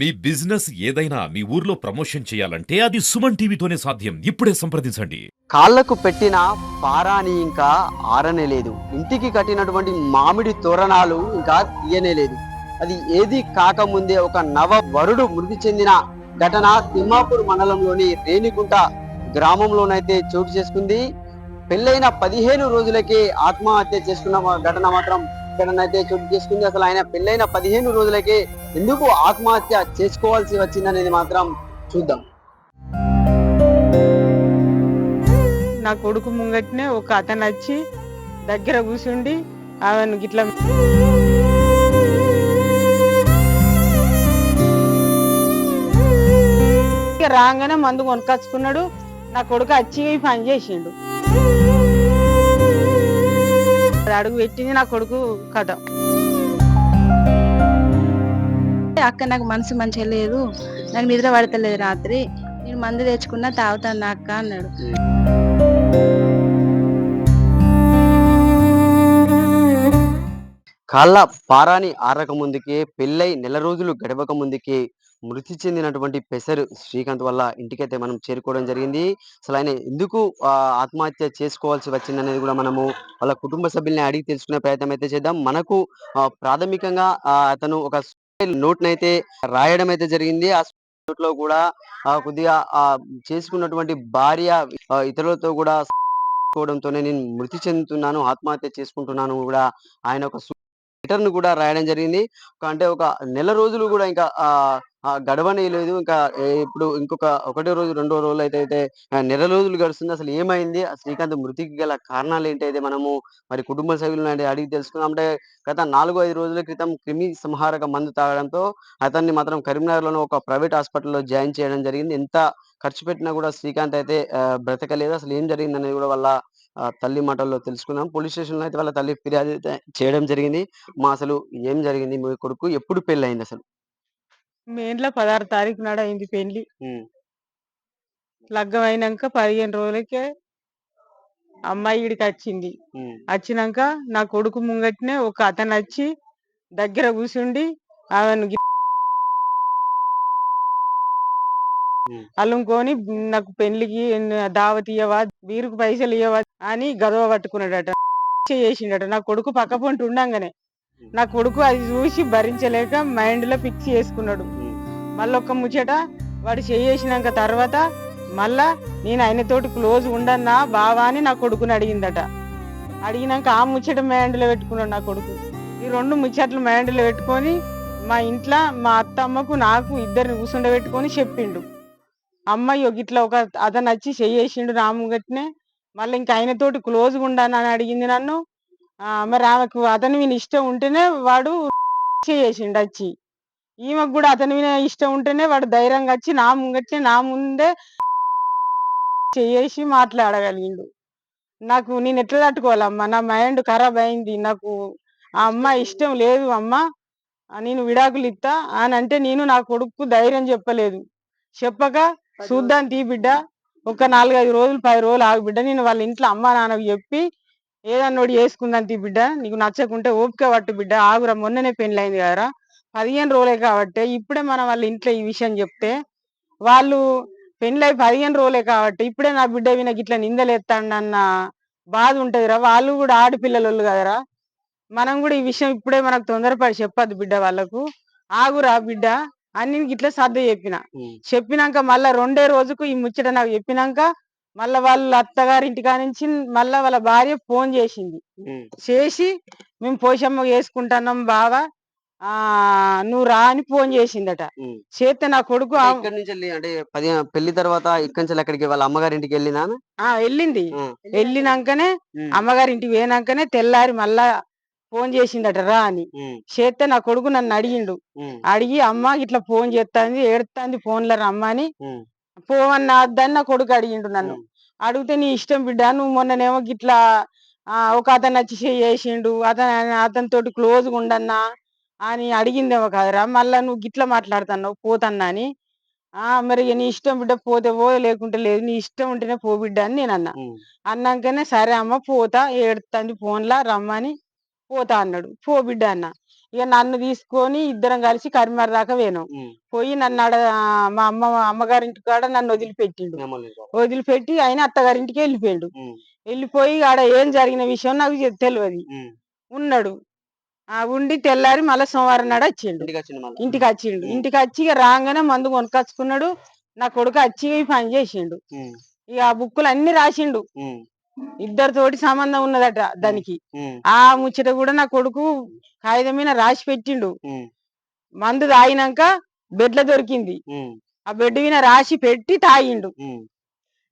మీ business ఏదైనా మీ ఊర్లో promotion చేయాలంటే అది సుమన్ టీవీతోనే సాధ్యం. ఇప్పుడే సంప్రదించండి. కాళ్ళకు పెట్టిన పారాని ఇంకా ఆరనే లేదు. ఇంటికి కట్టినటువంటి మామిడి తోరణాలు ఇంకా తీయనే లేదు. అది ఏది కాకముందే ఒక నవ వరుడు మృతి చెందిన ఘటన తిమ్మాపూర్ మండలంలోని రేణిగుంట గ్రామంలోనైతే చోటు చేసుకుంది. పెళ్ళైన పదిహేను రోజులకే ఆత్మహత్య చేసుకున్న ఘటన మాత్రం ఇక్కడనైతే చోటు చేసుకుంది. అసలు ఆయన పెళ్ళైన పదిహేను రోజులకే ఎందుకు ఆత్మహత్య చేసుకోవాల్సి వచ్చిందనేది మాత్రం చూద్దాం. నా కొడుకు ముంగట్నే ఒక అతను వచ్చి దగ్గర కూర్చుండి ఆమెను గిట్లా రాగానే మందు కొనుకొచ్చుకున్నాడు. నా కొడుకు వచ్చి పని చేసిండు. అడుగు పెట్టింది నా కొడుకు కథ. అక్క నాకు మనసు మంచిగా లేదు. నాకు నిద్ర పడతలేదు రాత్రి. నేను మందు తెచ్చుకున్నా తాగుతాను అక్క అన్నాడు. కాళ్ళ పారాని ఆరక ముందుకే పెళ్ళై నెల రోజులు గడవక ముందుకే మృతి చెందినటువంటి పెసరు శ్రీకాంత్ వల్ల ఇంటికైతే మనం చేరుకోవడం జరిగింది. అసలు ఆయన ఎందుకు ఆత్మహత్య చేసుకోవాల్సి వచ్చింది అనేది కూడా మనము వాళ్ళ కుటుంబ సభ్యుల్ని అడిగి తెలుసుకునే ప్రయత్నం అయితే చేద్దాం. మనకు ఆ, ప్రాథమికంగా ఆ, అతను ఒక నోట్ నైతే రాయడం అయితే జరిగింది. ఆ నోట్లో కూడా కొద్దిగా చేసుకున్నటువంటి భార్య ఇతరులతో కూడా కోవడంతోనే నేను మృతి చెందుతున్నాను ఆత్మహత్య చేసుకుంటున్నాను కూడా ఆయన ఒక లెటర్ను కూడా రాయడం జరిగింది. అంటే ఒక నెల రోజులు కూడా ఇంకా గడవనే లేదు. ఇంకా ఇప్పుడు ఇంకొక ఒకటో రోజు రెండో రోజులు అయితే అయితే నెల రోజులు గడుస్తుంది. అసలు ఏమైంది? ఆ శ్రీకాంత్ మృతికి గల కారణాలు ఏంటైతే మనము మరి కుటుంబ సభ్యులను అడిగి తెలుసుకున్నాం అంటే గత నాలుగు ఐదు రోజుల క్రితం క్రిమి సంహారక మందు తాగడంతో అతన్ని మాత్రం కరీంనగర్లోని ఒక ప్రైవేట్ హాస్పిటల్లో జాయిన్ చేయడం జరిగింది. ఎంత ఖర్చు పెట్టినా కూడా శ్రీకాంత్ అయితే బ్రతకలేదు. అసలు ఏం జరిగింది అనేది కూడా వాళ్ళ తల్లి మాటల్లో తెలుసుకుందాం. పోలీస్ స్టేషన్లో అయితే వాళ్ళ తల్లి ఫిర్యాదు చేయడం జరిగింది. మా అసలు ఏం జరిగింది? మీ కొడుకు ఎప్పుడు పెళ్ళి అయింది అసలు మేంట్లో పదహారు తారీఖు నాడు అయింది పెళ్ళి లగ్గం అయినాక పదిహేను రోజులకే అమ్మాయి ఈడికి వచ్చింది. వచ్చినాక నా కొడుకు ముంగట్నే ఒక అతను వచ్చి దగ్గర కూర్చుండి ఆమెను. అల్లుకొని నాకు పెళ్ళికి దావత్ ఇయ్యవా బీరుకు పైసలు ఇయ్యవా అని గదవ పట్టుకున్నాడట చేసిండట. నా కొడుకు పక్క పొంటి ఉండంగానే నా కొడుకు అది చూసి భరించలేక మైండ్లో ఫిక్స్ చేసుకున్నాడు. మళ్ళీ ఒక్క ముచ్చట వాడు చేసినాక తర్వాత మళ్ళా నేను ఆయనతోటి క్లోజ్ ఉండన్నా బావా అని నా కొడుకుని అడిగిందట. అడిగినాక ఆ ముచ్చట మైండ్లో పెట్టుకున్నాడు నా కొడుకు. ఈ రెండు ముచ్చట్లు మైండ్లో పెట్టుకొని మా ఇంట్లో మా అత్తమ్మకు నాకు ఇద్దరిని కూర్చుండబెట్టుకొని చెప్పిండు. అమ్మాయి ఒక ఇట్లా ఒక అతను వచ్చి చెయ్యేసిండు నా ముంగట్నే మళ్ళీ ఇంకా ఆయనతోటి క్లోజ్గా ఉండాను అని అడిగింది నన్ను. మరి ఆమెకు అతని మీద ఇష్టం ఉంటేనే వాడు చేసిండు వచ్చి. ఈమెకు కూడా అతని మీద ఇష్టం ఉంటేనే వాడు ధైర్యంగా వచ్చి నా ముంగట్నే నా ముందే చేసి మాట్లాడగలిగిండు. నాకు నేను ఎట్లా తట్టుకోవాలమ్మా? నా మైండ్ ఖరాబ్ అయింది. నాకు ఆ అమ్మాయి ఇష్టం లేదు అమ్మా. నేను విడాకులు ఇస్తా అని అంటే నేను నా కొడుకు ధైర్యం చెప్పలేదు. చెప్పక చూద్దాం తీ బిడ్డ ఒక నాలుగైదు రోజులు పది రోజులు ఆగు బిడ్డ నేను వాళ్ళ ఇంట్లో అమ్మ నాన్నకు చెప్పి ఏదన్నోడు ఒకటి చేసుకుందాం తీ బిడ్డ నీకు నచ్చకుంటే ఓపిక పట్టు బిడ్డ ఆగురా మొన్ననే పెళ్ళైంది కదరా. పదిహేను రోజులే కాబట్టి ఇప్పుడే మనం వాళ్ళ ఇంట్లో ఈ విషయం చెప్తే వాళ్ళు పెళ్ళై పదిహేను రోజులే కాబట్టి ఇప్పుడే నా బిడ్డ వినకి ఇట్లా నిందలేస్తాడన్న బాధ ఉంటదిరా. వాళ్ళు కూడా ఆడపిల్లలు కదరా. మనం కూడా ఈ విషయం ఇప్పుడే మనకు తొందరపడి చెప్పద్దు బిడ్డ వాళ్ళకు. ఆగురా బిడ్డ. అని నేను ఇట్లా సర్ద చెప్పిన. చెప్పినాక మళ్ళా రెండే రోజుకు ఈ ముచ్చట నాకు చెప్పినాక మళ్ళా వాళ్ళ అత్తగారి ఇంటికా నుంచి మళ్ళా వాళ్ళ భార్య ఫోన్ చేసింది. చేసి మేము పోషమ్మ వేసుకుంటున్నాం బావా ఆ నువ్వు రా అని ఫోన్ చేసిందట. చేస్తే నా కొడుకు ఆ- ఇక్కడ నుంచి వెళ్ళి అంటే పది పెళ్ళి తర్వాత ఇక్కడి నుంచి అక్కడికి వాళ్ళ అమ్మగారి ఇంటికి వెళ్ళినా ఆ వెళ్ళింది. వెళ్ళినాకనే అమ్మగారి ఇంటికి పోయినాకనే తెల్లారి మళ్ళా ఫోన్ చేసిందట రా అని. చేస్తే నా కొడుకు నన్ను అడిగిండు. అడిగి అమ్మ ఇట్లా ఫోన్ చేస్తాంది ఏడుస్తాంది ఫోన్లో రమ్మని పోవన్న వద్దని నా కొడుకు అడిగిండు నన్ను. అడిగితే నీ ఇష్టం బిడ్డ నువ్వు మొన్ననేమో గిట్లా ఒక అతను వచ్చి చేసిండు అతను అతనితోటి క్లోజ్గా ఉండన్నా అని అడిగిందేమో కదరా మళ్ళా నువ్వు గిట్లా మాట్లాడుతున్నావు పోతన్నా అని. ఆ మరి నీ ఇష్టం బిడ్డ పోతే పో లేకుంటే లేదు నీ ఇష్టం ఉంటేనే పో బిడ్డ అని నేను అన్నా అన్నాకనే సరే అమ్మ పోతా ఏడుతుంది ఫోన్లా రమ్మని పోతా అన్నాడు పో బిడ్డ అన్న ఇక నన్ను తీసుకొని ఇద్దరం కలిసి కరీంనగర్ దాకా పోయినాం ఉమ్. పోయి నన్ను ఆడ మా అమ్మ అమ్మగారింటి కాడ నన్ను వదిలిపెట్టిండు. వదిలిపెట్టి ఆయన అత్తగారింటికి వెళ్ళిపోయాడు. వెళ్ళిపోయి ఆడ ఏం జరిగిన విషయం నాకు తెలియదు. ఉన్నాడు ఆ ఉండి తెల్లారి మళ్ళీ సోమవారం నాడు వచ్చిండు ఇంటికి వచ్చిండు. ఇంటికి వచ్చి ఇక రాగానే మందు కొనుకొచ్చుకున్నాడు నా కొడుకు వచ్చి పని చేసిండు. ఇక ఆ బుక్కులు అన్ని రాసిండు. ఇద్దరితోటి సంబంధం ఉన్నదట దానికి. ఆ ముచ్చట కూడా నా కొడుకు కాగితం మీద రాసి పెట్టిండు. మందు తాగినాక బెడ్ల దొరికింది. ఆ బెడ్ మీద రాసి పెట్టి తాగిండు.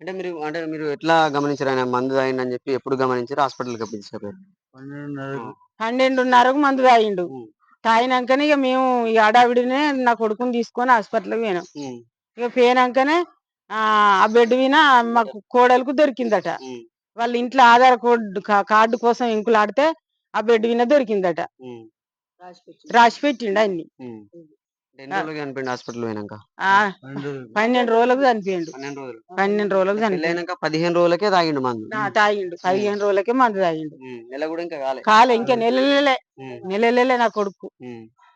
అంటే మీరు అంటే మీరు ఎట్లా గమనించారు ఆయన మందు తాగిండని చెప్పి ఎప్పుడు గమనించారు హాస్పిటల్కి పిలిచారు పన్నెండున్నరకు మందు తాగిండు. తాగినాకనే ఇక మేము ఇక అడావిడినే నా కొడుకుని తీసుకొని హాస్పిటల్కి పోయినాం. ఇక పోయినాకనే ఆ బెడ్ మీద మాకు కోడలకు దొరికిందట. వాళ్ళ ఇంట్లో ఆధార్ కోడ్ కా- కార్డు కోసం ఇంకులాడితే ఆ బెడ్ మీద దొరికిందట. రాసి పెట్టిండు అన్ని. హాస్పిటల్ పన్నెండు రోజులకు చనిపోయిండు. పన్నెండు రోజులు. పన్నెండు రోజులకు చనిపోయిండు. పెళ్ళైనాక పదిహేను రోజులకే తాగిండు మందు. ఆ, తాగిండు. పదిహేను రోజులకే మందు తాగిండు. ఉమ్. నెల కూడా ఇంకా కాలే. కాలే ఇంకా నెలలే. నెలలే నా కొడుకు.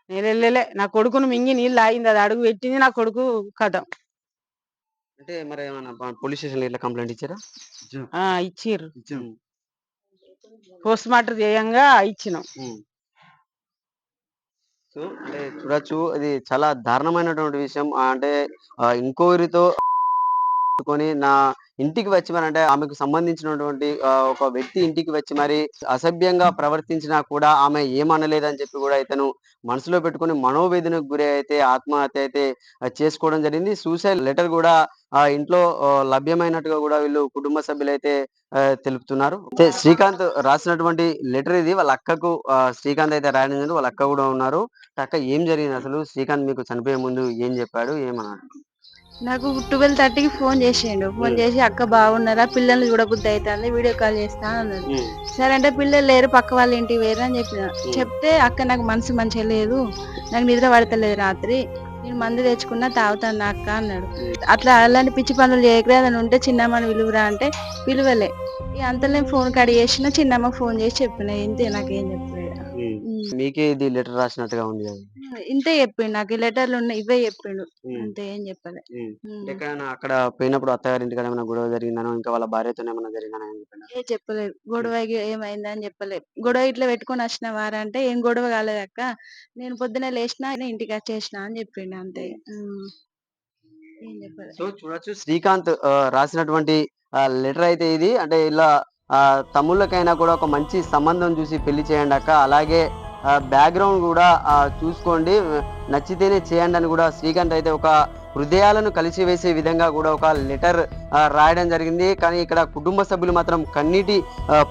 నెలలే నా కొడుకును మింగి నీళ్ళు తాగింది. అది అడుగు పెట్టింది నా కొడుకు కథం. అంటే మరి ఏమన్నా పోలీస్ స్టేషన్ ఇట్లా కంప్లైంట్ ఇచ్చారా? ఆ! ఇచ్చిర్రు. పోస్ట్ మార్టం చేయంగా ఇచ్చినాం. సో అంటే చూడొచ్చు ఇది చాలా దారుణమైనటువంటి విషయం. ఆ, అంటే ఆ, ఇంకొకరితో కొని నా ఇంటికి వచ్చి మరి అంటే ఆమెకు సంబంధించినటువంటి ఆ, ఒక వ్యక్తి ఇంటికి వచ్చి మరి అసభ్యంగా ప్రవర్తించినా కూడా ఆమె ఏమనలేదని చెప్పి కూడా ఇతను మనసులో పెట్టుకొని మనోవేదనకు గురి అయితే ఆత్మహత్య అయితే చేసుకోవడం జరిగింది. సూసైడ్ లెటర్ కూడా ఆ ఇంట్లో లభ్యమైనట్టుగా కూడా వీళ్ళు కుటుంబ సభ్యులు అయితే తెలుపుతున్నారు. అయితే శ్రీకాంత్ రాసినటువంటి లెటర్ ఇది. వాళ్ళ అక్కకు శ్రీకాంత్ అయితే రాయడం జరిగింది. వాళ్ళ అక్క కూడా ఉన్నారు. అక్క ఏం జరిగింది అసలు? శ్రీకాంత్ మీకు చనిపోయే ముందు ఏం చెప్పాడు? ఏమన్నాడు నాకు ట్వెల్వ్ థర్టీకి ఫోన్ చేసిండు. ఫోన్. చేసి అక్క బాగున్నారా? పిల్లల్ని చూడబుద్ధి అవుతుంది వీడియో కాల్ చేస్తా అన్నాడు. సరే అంటే పిల్లలు లేరు పక్క వాళ్ళ ఇంటికి వేరు అని చెప్పిన. చెప్తే అక్క నాకు మనసు మంచిగా లేదు. నాకు నిద్ర పడతలేదు రాత్రి. నేను మందు తెచ్చుకున్నా తాగుతాను అక్క అన్నాడు. అట్లా అలాంటి పిచ్చి పనులు చేయకరా. అని ఉంటే చిన్నమ్మని విలువరా అంటే పిలువలే. ఇక అంతలో ఫోన్ కడి చేసిన చిన్నమ్మ ఫోన్ చేసి చెప్పిన. ఇంతే నాకేం చెప్పలేదు. మీకే ఇది లెటర్ రాసినట్టుగా ఉంది కదా. ఇంతే చెప్పిండు. నాకు ఈ లెటర్లు ఉన్నాయి ఇవే చెప్పిండు. ఉమ్. అంతే ఏం చెప్పలే. ఉమ్. ఉమ్. ఎక్కడైనా అక్కడ పోయినప్పుడు అత్తగారి ఇంటికాడ ఏమైనా గొడవ జరిగిందనో ఇంకా వాళ్ళ భార్యతో ఏమైనా జరిగిందనో ఏం చెప్పండి ఏ చెప్పలేదు గొడవ ఏమైందని చెప్పలేదు గొడవ ఇట్లా పెట్టుకొని వచ్చిన వారంటే ఏం గొడవ కాలేదు అక్క. నేను పొద్దున లేచిన ఇంటికి వచ్చేసిన అని చెప్పిండు అంతే. ఉమ్. ఏం చెప్పలేదు సో చూడొచ్చు. శ్రీకాంత్ ఆ, రాసినటువంటి లెటర్ అయితే ఇది. అంటే ఇలా ఆ, తమ్ముళ్ళకైనా కూడా ఒక మంచి సంబంధం చూసి పెళ్ళి చేయండి అక్క. అలాగే బ్యాక్గ్రౌండ్ కూడా చూసుకోండి. నచ్చితేనే చేయండి అని కూడా శ్రీకాంత్ అయితే ఒక హృదయాలను కలిసి వేసే విధంగా కూడా ఒక లెటర్ రాయడం జరిగింది. కానీ ఇక్కడ కుటుంబ సభ్యులు మాత్రం కన్నీటి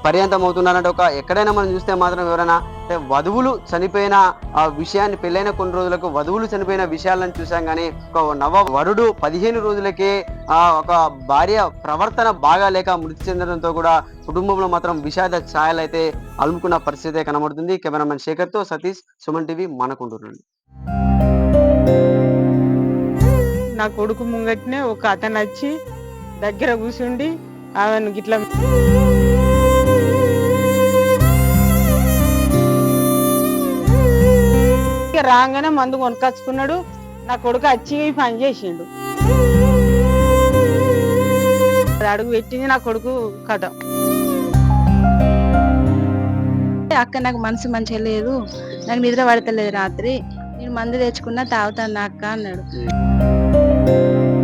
పర్యంతం అవుతున్నారంటే ఒక ఎక్కడైనా మనం చూస్తే మాత్రం ఎవరైనా అంటే వధువులు చనిపోయిన ఆ విషయాన్ని పెళ్ళైన కొన్ని రోజులకు వధువులు చనిపోయిన విషయాలను చూసాం కానీ ఒక నవ వరుడు పదిహేను రోజులకే ఆ ఒక భార్య ప్రవర్తన బాగా లేక మృతి చెందడంతో కూడా కుటుంబంలో మాత్రం విషాద ఛాయలు అయితే అలుముకున్న పరిస్థితి కనబడుతుంది. కెమెరామెన్ శేఖర్తో సతీష్ సుమన్ టీవీ మనకుంటున్నాడు నా కొడుకు ముంగట్నే ఒక అతను వచ్చి దగ్గర కూర్చుండి ఆమెను గిట్లా ఇక రాగానే మందు కొనుకొచ్చుకున్నాడు. నా కొడుకు వచ్చి పని చేసిండు. అడుగు పెట్టింది నా కొడుకు కథ. అక్క నాకు మనసు మంచిగా లేదు. నాకు నిద్ర పడతలేదు రాత్రి. నేను మందు తెచ్చుకున్నా తాగుతాను అక్క అన్నాడు. you